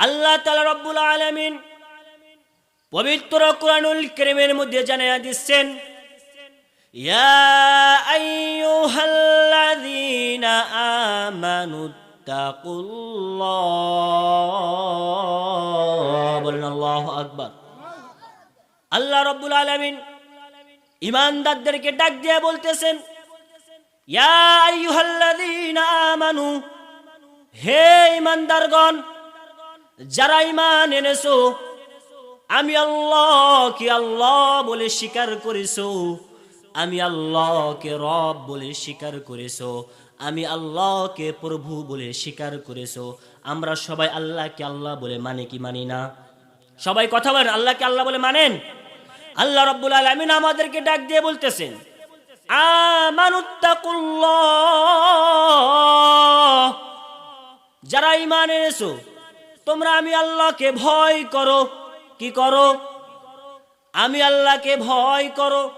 আল্লাহ তালা রব্বুল আলমিন পবিত্র কোরআনুল কেরিমের মধ্যে জানিয়ে দিচ্ছেন يا أيها الذين آمنوا اتقوا الله বলেন আল্লাহ আকবার আল্লাহ রব্বুল আলমিন ইমানদারদেরকে ডাক দিয়ে বলতেছেন ইয়া আইয়ুহাল্লাযীনা আমানু হে ইমানদারগণ যারা ইমান এনেছো, আমি আল্লাহ কি আল্লাহ বলে স্বীকার করেছ, আমি আল্লাহকে রব বলে স্বীকার করেছ, আমি আল্লাহকে প্রভু বলে স্বীকার করেছ, আমরা সবাই আল্লাহকে আল্লাহ বলে মানে কি মানি না? সবাই কথা বলেন, আল্লাহকে আল্লাহ বলে মানেন? আল্লাহ রব্বুল আলমিন আমাদেরকে ডাক দিয়ে বলতেছেন যারা ইমান এনেছো তোমরা আমি আল্লাহকে ভয় করো। কি করো? আমি আল্লাহকে ভয় করো।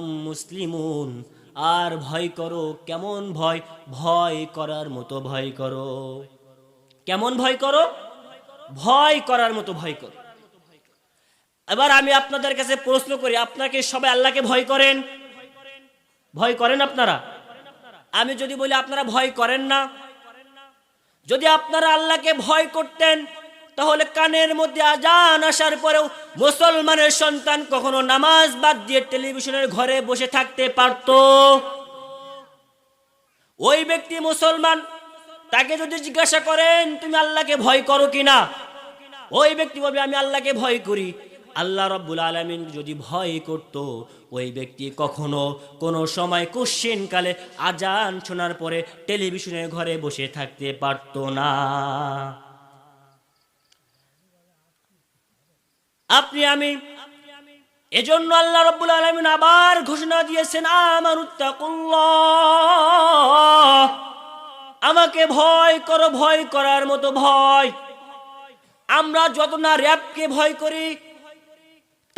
মুসলিমুন। আর ভয় করো, কেমন ভয়? ভয় করার মতো ভয় করো। কেমন ভয় করো? ভয় করার মতো ভয় করো। এবার আমি আপনাদের কাছে প্রশ্ন করি আপনাকে সবাই আল্লাহকে ভয় করেন? ভয় করেন আপনারা? আমি যদি বলি, আপনারা ভয় করেন না। যদি আপনারা আল্লাহকে ভয় করতেন, তাহলে কানের মধ্যে আজান আসার পরেও মুসলমানের সন্তান কখনো নামাজ বাদ দিয়ে টেলিভিশনের ঘরে বসে থাকতে পারত। ওই ব্যক্তি মুসলমান, তাকে যদি জিজ্ঞাসা করেন, তুমি আল্লাহকে ভয় করো কিনা ওই ব্যক্তি বলবে, আমি আল্লাহকে ভয় করি। আল্লাহ রব্বুল আলমিন যদি ভয় করত ওই ব্যক্তি কখনো কোনো সময় কোশ্চেন কালে আজান শোনার পরে টেলিভিশনের ঘরে বসে থাকতে পারত না। আপনি আমি, এজন্য আল্লাহ রব্বুল আলমিন আবার ঘোষণা দিয়েছেন, আমার আমাকে ভয় করো, ভয় করার মতো ভয়। আমরা যত না র্যাবকে ভয় করি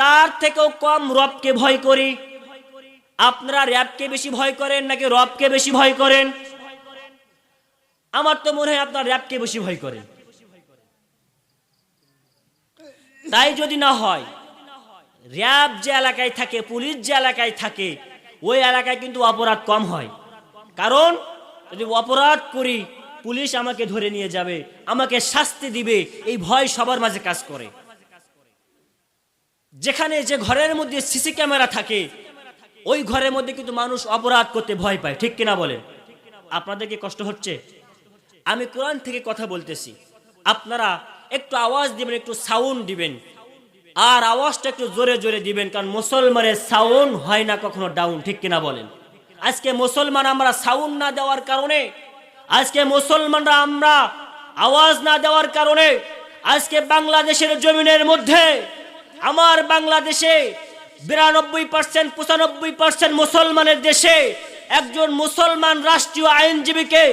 তার থেকেও কম রবকে ভয় করি। আপনারা র্যাবকে বেশি ভয় করেন নাকি রবকে বেশি ভয় করেন? আমার তো মনে হয় আপনার র্যাবকে বেশি ভয় করেন। তাই যদি না হয়, র্যাব যে এলাকায় থাকে, পুলিশ যে এলাকায় থাকে, ওই এলাকায় কিন্তু অপরাধ কম হয়। কারণ, যদি অপরাধ করি, পুলিশ আমাকে ধরে নিয়ে যাবে, আমাকে শাস্তি দিবে, এই ভয় সবার মাঝে কাজ করে। যেখানে যে ঘরের মধ্যে সিসি ক্যামেরা থাকে, ওই ঘরের মধ্যে কিন্তু মানুষ অপরাধ করতে ভয় পায়, ঠিক কিনা বলেন? আপনাদের কি কষ্ট হচ্ছে? আমি কোরআন থেকে কথা বলতেছি। আপনারা একটু আওয়াজ দিবেন, একটু সাউন্ড দিবেন। আর আওয়াজটা একটু জোরে জোরে দিবেন, কারণ মুসলমানের সাউন্ড হয় না কখনো ডাউন ঠিক কিনা বলেন? আজকে মুসলমান আমরা সাউন্ড না দেওয়ার কারণে, আজকে মুসলমানরা আমরা আওয়াজ না দেওয়ার কারণে, আজকে বাংলাদেশের জমিনের মধ্যে আমার বাংলাদেশে বিরানব্বই পার্সেন্ট পঁচানব্বই পার্সেন্ট মুসলমানের দেশে একজন মুসলমান রাষ্ট্রীয় আইনজীবীকে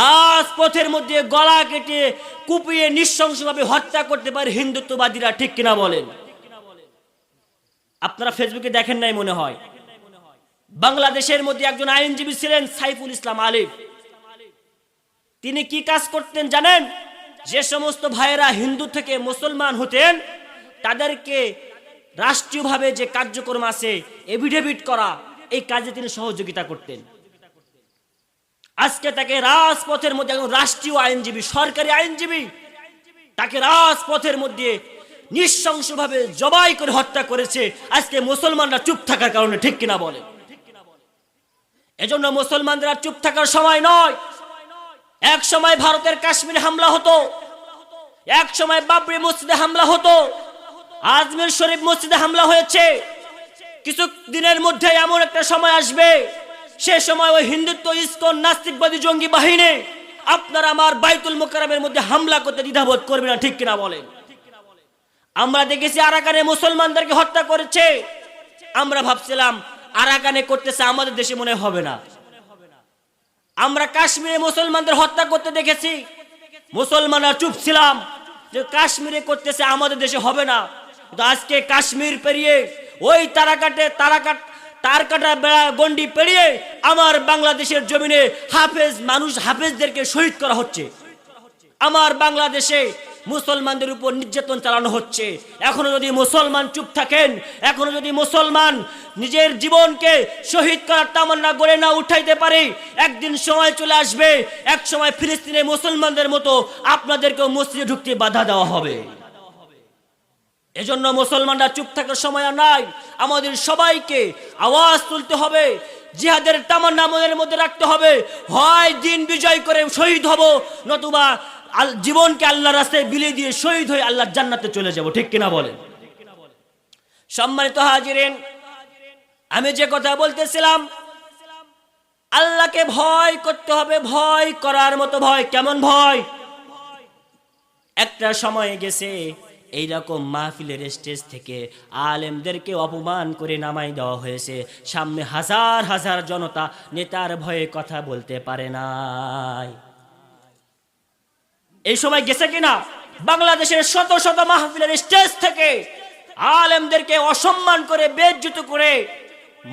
রাজপথের মধ্যে গলা কেটে কুপিয়ে নৃশংসভাবে হত্যা করতে পারে হিন্দুত্ববাদীরা, ঠিক কিনা বলেন? আপনারা ফেসবুকে দেখেন নাই মনে হয়? বাংলাদেশের মধ্যে একজন আইনজীবী ছিলেন সাইফুল ইসলাম আলিফ। তিনি কি কাজ করতেন জানেন? যে সমস্ত ভাইয়েরা হিন্দু থেকে মুসলমান হতেন তাদেরকে রাষ্ট্রীয়ভাবে যে কার্যক্রম আছে এভিডেভিট করা, এই কাজে তিনি সহযোগিতা করতেন। আজকে তাকে রাজপথের মধ্যে একজন রাষ্ট্রীয় আইনজীবী, সরকারি আইনজীবী, তাকে রাজপথের মধ্যে নিঃশংসভাবে জবাই করে হত্যা করেছে। আজকে মুসলমানরা চুপ থাকার কারণে ঠিক কিনা বলে? এজন্য মুসলমানরা চুপ থাকার সময় নয়। এক সময় ভারতের কাশ্মীরে হামলা হতো। এক সময় বাবরি মসজিদে হামলা হতো। আজমির শরীফ মসজিদে হামলা হয়েছে। কিছু দিনের মধ্যে এমন একটা সময় আসবে। সে সময় ওই হিন্দুত্ব, ইস্কন, নাস্তিকবাদী জঙ্গি বাহিনী আপনারা আমার বাইতুল মোকারমের মধ্যে হামলা করতে দ্বিধাবোধ করবে না, ঠিক কিনা বলেন? আমরা দেখেছি আরাকানে মুসলমানদেরকে হত্যা করেছে। আমরা ভাবছিলাম, আরাকানে করতেছে, আমাদের দেশে মনে হবে না। আমরা কাশ্মীরে মুসলমানদের হত্যা করতে দেখেছি। মুসলমানরা চুপ ছিলাম যে কাশ্মীরে করতেছে, আমাদের দেশে হবে না। কিন্তু আজকে কাশ্মীর পেরিয়ে, ওই তারাকাটে তারাকাট তার কাটা বেড়া গন্ডি পেরিয়ে আমার বাংলাদেশের জমিনে হাফেজ, মানুষ হাফেজদেরকে শহীদ করা হচ্ছে। আমার বাংলাদেশে মুসলমানদের উপর নির্যাতন চালানো হচ্ছে। এখনও যদি মুসলমান চুপ থাকেন, এখনও যদি মুসলমান নিজের জীবনকে শহীদ করার তামান্না গড়ে না উঠাইতে পারে, একদিন সময় চলে আসবে, এক সময় ফিলিস্তিনে মুসলমানদের মতো আপনাদেরকেও মসজিদে ঢুকতে বাধা দেওয়া হবে। এজন্য মুসলমানরা চুপ থাকার সময় নাই। আমাদের সবাইকে আওয়াজ তুলতে হবে, জিহাদের তামান্না আমাদের মধ্যে রাখতে হবে। হয় দিন বিজয় করে শহীদ হব, নতুবা জীবনকে আল্লাহ রাস্তায় বিলিয়ে দিয়ে শহীদ হয়ে আল্লাহর জান্নাতে চলে যাব, ঠিক কিনা বলেন? সম্মানিত হাজিরেন, আমি যে কথা বলতেছিলাম, আল্লাহকে ভয় করতে হবে, ভয় করার মতো ভয়, কেমন ভয়? একটা সময় গেছে এইরকম মাহফিলের স্টেজ থেকে আলেমদেরকে অপমান করে নামাই দেওয়া হয়েছে। সামনে হাজার হাজার জনতা নেতার ভয়ে কথা বলতে পারে নাই। এই সময় গেছে কিনা? বাংলাদেশের শত শত মাহফিলের স্টেজ থেকে আলেমদেরকে অসম্মান করে, বেজ্জুত করে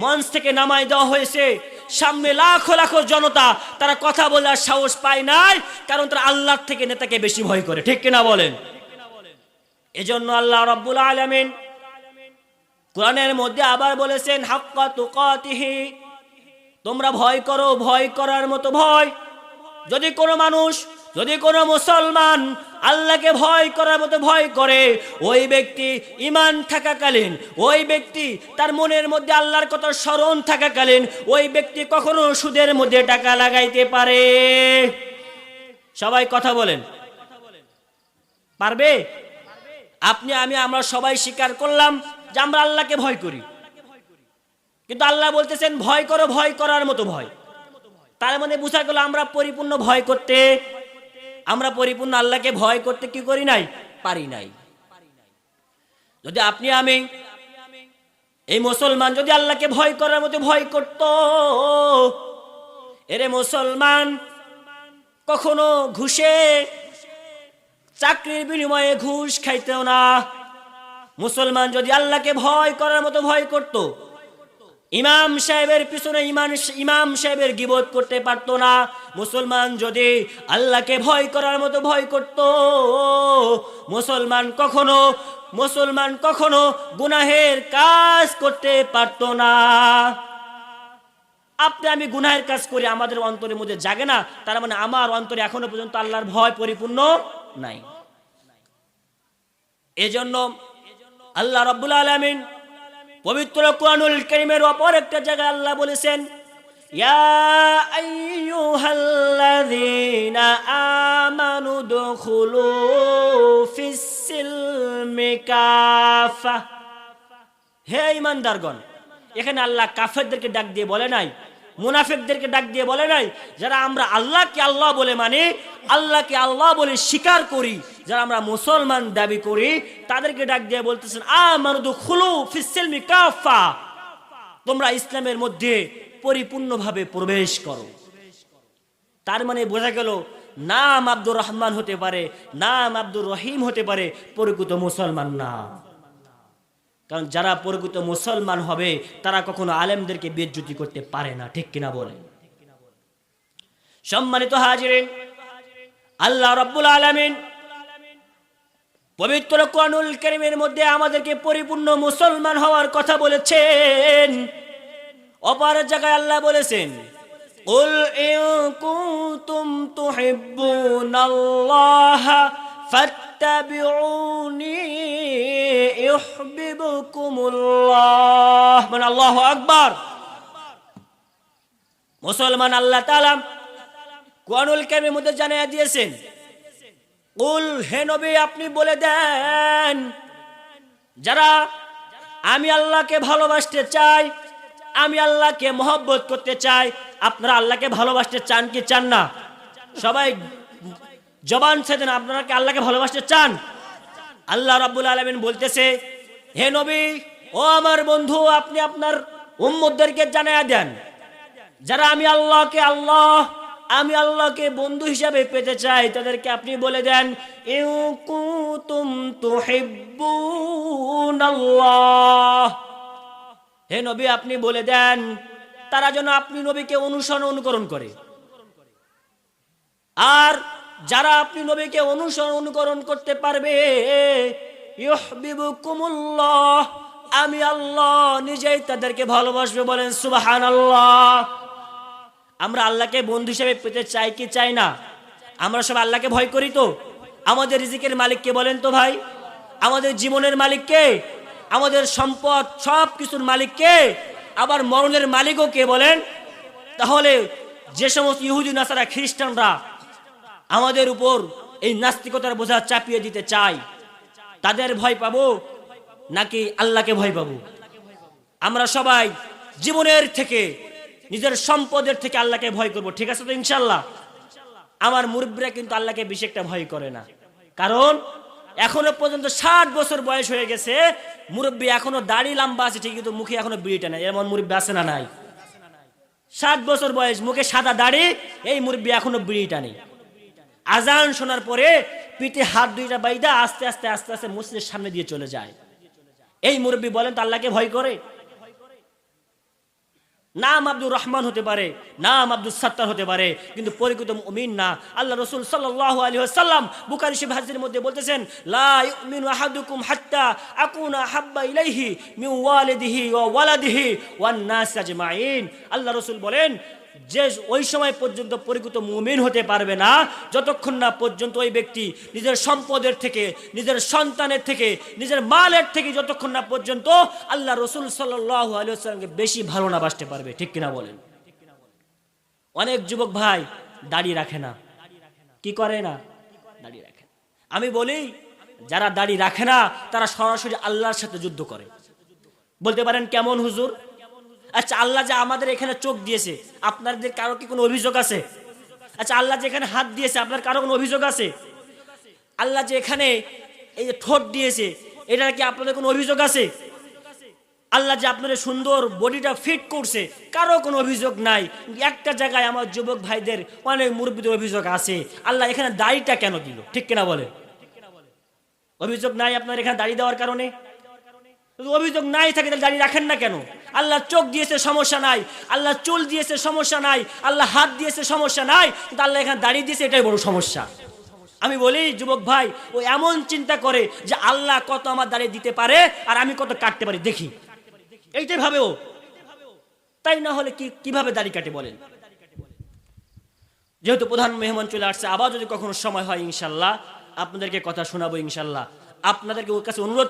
মঞ্চ থেকে নামাই দেওয়া হয়েছে। সামনে লাখো লাখো জনতা তারা কথা বলার সাহস পায় নাই, কারণ তারা আল্লাহর থেকে নেতাকে বেশি ভয় করে। ঠিক কিনা বলেন? এজন্য আল্লাহ রব্বুল আলামিন কোরআনের মধ্যে আবার বলেছেন, হাক্কা তুকাতিহি, তোমরা ভয় করো, ভয় করার মতো ভয়। যদি কোনো মানুষ, যদি কোনো মুসলমান আল্লাহকে ভয় করার মতো ভয় করে, ওই ব্যক্তি ইমান থাকাকালীন, ওই ব্যক্তি তার মনের মধ্যে আল্লাহর কথা স্মরণ থাকাকালীন, ওই ব্যক্তি কখনো সুদের মধ্যে টাকা লাগাইতে পারে। সবাই কথা বলেন। পারবে? আপনি, আমি, আমরা সবাই স্বীকার করলাম যে আমরা আল্লাহকে ভয় করি। কিন্তু আল্লাহ বলতেছেন, ভয় করো, ভয় করার মতো ভয়। তার মানে বোঝা গেল আমরা পরিপূর্ণ ভয় করতে, আমরা পরিপূর্ণ আল্লাহকে ভয় করতে কি করি নাই? পারি নাই। যদি আপনি, আমি, এই মুসলমান যদি আল্লাহকে ভয় করার মতো ভয় করত, এরে মুসলমান, কখনো ঘুষে চাকরির বিনিময়ে ঘুষ খাইতেও না। মুসলমান যদি আল্লাহকে ভয় করার মতো ভয় করত, ইমাম সাহেবের পিছনে ইমান ইমাম সাহেবের গিবোধ করতে পারতো না। মুসলমান যদি আল্লাহকে ভয় করার মতো ভয় করত, মুসলমান কখনো মুসলমান কখনো গুনাহের কাজ করতে পারতো না। আপনি আমি গুনাহের কাজ করি, আমাদের অন্তরের মধ্যে জাগে না, তার মানে আমার অন্তরে এখনও পর্যন্ত আল্লাহর ভয় পরিপূর্ণ নাই। এজন্য আল্লাহ রব্বুল আলামিন পবিত্র কোরআনুল কারীমের অপর একটা জায়গায় আল্লাহ বলেছেন হে ইমানদারগণ, এখানে আল্লাহ কাফেরদেরকে ডাক দিয়ে বলে নাই মুনাফিকদেরকে ডাক দিয়ে বলে নাই, যারা আমরা আল্লাহকে আল্লাহ বলে মানে আল্লাহকে আল্লাহ বলে স্বীকার করি, যারা আমরা মুসলমান দাবি করি, তাদেরকে ডাক দিয়ে বলতেছেন আ মানুদু খুলু ফিসেলমি কাফা তোমরা ইসলামের মধ্যে পরিপূর্ণভাবে প্রবেশ করো। তার মানে বোঝা গেল, নাম আব্দুর রহমান হতে পারে, নাম আব্দুর রহিম হতে পারে, প্রকৃত মুসলমান না। কারণ যারা প্রকৃত মুসলমান হবে তারা কখনো আলেমদেরকে বেজ্জুতি করতে পারে না ঠিক কিনা বলে সম্মানিত হাজিরেন আল্লাহ রব্বুল আলামিন পবিত্র কোরআনুল কারীমের মধ্যে আমাদেরকে পরিপূর্ণ মুসলমান হওয়ার কথা বলেছেন অপার জায়গায় আল্লাহ বলেছেন قل إن كنتم تحبون الله ফাত্তাবিউনি ইউহিবুকুমুল্লাহ মানে আল্লাহু আকবার। মুসলমান আল্লাহ তালাম কোরআনুল কারীমের মধ্যে জানিয়ে দিয়েছেন, কুল, হে নবী, আপনি বলে দেন, যারা আমি আল্লাহকে ভালোবাসতে চাই, আমি আল্লাহকে মহব্বত করতে চাই, আপনারা আল্লাহকে ভালোবাসতে চান কি চান না? সবাই জবান ছেদেন আপনারা কি আল্লাহকে ভালোবাসতে চান। আল্লাহ রাব্বুল আলামিন বলতেছে, হে নবী, ও আমার বন্ধু, আপনি আপনার উম্মতদেরকে জানায়া দেন। যারা আমি আল্লাহকে আল্লাহ, আমি আল্লাহকে বন্ধু হিসাবে পেতে চাই, তাদেরকে আপনি বলে দেন হে নবী, আপনি বলে দেন, তারা যেন আপনি নবীকে অনুসরণ অনুকরণ করে। আর যারা আপনি নবীকে অনুসরণ অনুকরণ করতে পারবে আমি আল্লাহ নিজেই তাদেরকে ভালোবাসবে বলেন সুবাহান আল্লাহ আমরা আল্লাহকে বন্ধু হিসেবে পেতে চাই কি চাই না? আমরা সব আল্লাহকে ভয় করি তো? আমাদের রিজিকের মালিককে বলেন তো ভাই? আমাদের জীবনের মালিককে আমাদের সম্পদ সব কিছুর মালিককে আবার মরণের মালিকও কে বলেন? তাহলে যে সমস্ত ইহুদি, নাসারা, খ্রিস্টানরা আমাদের উপর এই নাস্তিকতার বোঝা চাপিয়ে দিতে চায় তাদের ভয় পাবো নাকি আল্লাহকে ভয় পাবো? আমরা সবাই জীবনের থেকে, নিজের সম্পদের থেকে আল্লাহকে ভয় করব, ঠিক আছে তো ইনশাল্লাহ আমার মুরব্বীরা কিন্তু আল্লাহকে বেশি একটা ভয় করে না। কারণ এখনও পর্যন্ত ষাট বছর বয়স হয়ে গেছে, মুরব্বী এখনও দাড়ি লম্বা আছে ঠিক কিন্তু মুখে এখনও বিড়িটা নাই এমন মুরব্বী আছে না নাই? ষাট বছর বয়স, মুখে সাদা দাড়ি, এই মুরব্বী এখনও বিড়িটা নেই আজান শোনার পরে পিঠে হাত দুইটা বাইদা আস্তে আস্তে আস্তে আস্তে মসজিদের সামনে দিয়ে চলে যায়। এই মুরব্বী বলেন, তো আল্লাহকে ভয় করে? নাম আব্দুর রহমান হতে পারে, নাম আব্দুল সাত্তার হতে পারে, কিন্তু পরিকৃত মুমিন না। আল্লাহ রসুল সাল্লাল্লাহু আলাইহি ওয়াসাল্লাম বুখারী শরীফ হাদিসের মধ্যে বলতেছেন, লা ইউমিনু আহাদুকুম হাত্তা আকুনা হাব্বা ইলাইহি মিন ওয়ালিদিহি ওয়া ওয়ালাদিহি ওয়ান নাস আজমাইন। আল্লাহ রসুল বলেন যে ওই সময় পর্যন্ত পরিকৃত মুমিন হতে পারবে না, যতক্ষণ না পর্যন্ত ওই ব্যক্তি নিজের সম্পদের থেকে, নিজের সন্তানের থেকে, নিজের মালের থেকে যতক্ষণ না পর্যন্ত আল্লাহ রসুল সাল্লাহ আলিয়াকে বেশি ভালো না বাসতে পারবে। ঠিক কিনা বলেন? অনেক যুবক ভাই দাড়ি রাখে না। কি করে না? দাড়ি রাখে। আমি বলি, যারা দাড়ি রাখে না, তারা সরাসরি আল্লাহর সাথে যুদ্ধ করে। বলতে পারেন কেমন হুজুর? আচ্ছা আল্লাহ যে আমাদের এখানে চোখ দিয়েছে, আপনাদের কারও কি কোনো অভিযোগ আছে? আচ্ছা আল্লাহ যে এখানে হাত দিয়েছে, আপনার কারও কোনো অভিযোগ আছে? আল্লাহ যে এখানে এই যে ঠোঁট দিয়েছে এটা কি আপনাদের কোনো অভিযোগ আছে? আল্লাহ যে আপনাদের সুন্দর বডিটা ফিট করছে, কারও কোনো অভিযোগ নাই। একটা জায়গায় আমার যুবক ভাইদের অনেক মুরব্বীদের অভিযোগ আছে। আল্লাহ এখানে দাড়িটা কেন দিল? ঠিক কিনা বলে অভিযোগ নাই আপনার এখানে দাড়ি দেওয়ার কারণে? অভিযোগ নাই থাকে, তাহলে দাঁড়িয়ে রাখেন না কেন? আল্লাহ চোখ দিয়েছে, সমস্যা নাই। আল্লাহ চুল দিয়েছে, সমস্যা নাই। আল্লাহ হাত দিয়েছে, সমস্যা নাই। কিন্তু আল্লাহ এখানে দাঁড়িয়ে দিয়েছে, এটাই বড় সমস্যা। আমি বলি, যুবক ভাই, ও এমন চিন্তা করে যে আল্লাহ কত আমার দাঁড়িয়ে দিতে পারে আর আমি কত কাটতে পারি। দেখি। এইটাই ভাবে ও। তাই না হলে কি কীভাবে দাড়ি কাটে বলেন? যেহেতু প্রধান মেহমান চলে আসছে, আবার যদি কখনো সময় হয়, ইনশাল্লাহ আপনাদেরকে কথা শোনাবো, ইনশাল্লাহ। আপনাদেরকে ওর কাছে অনুরোধ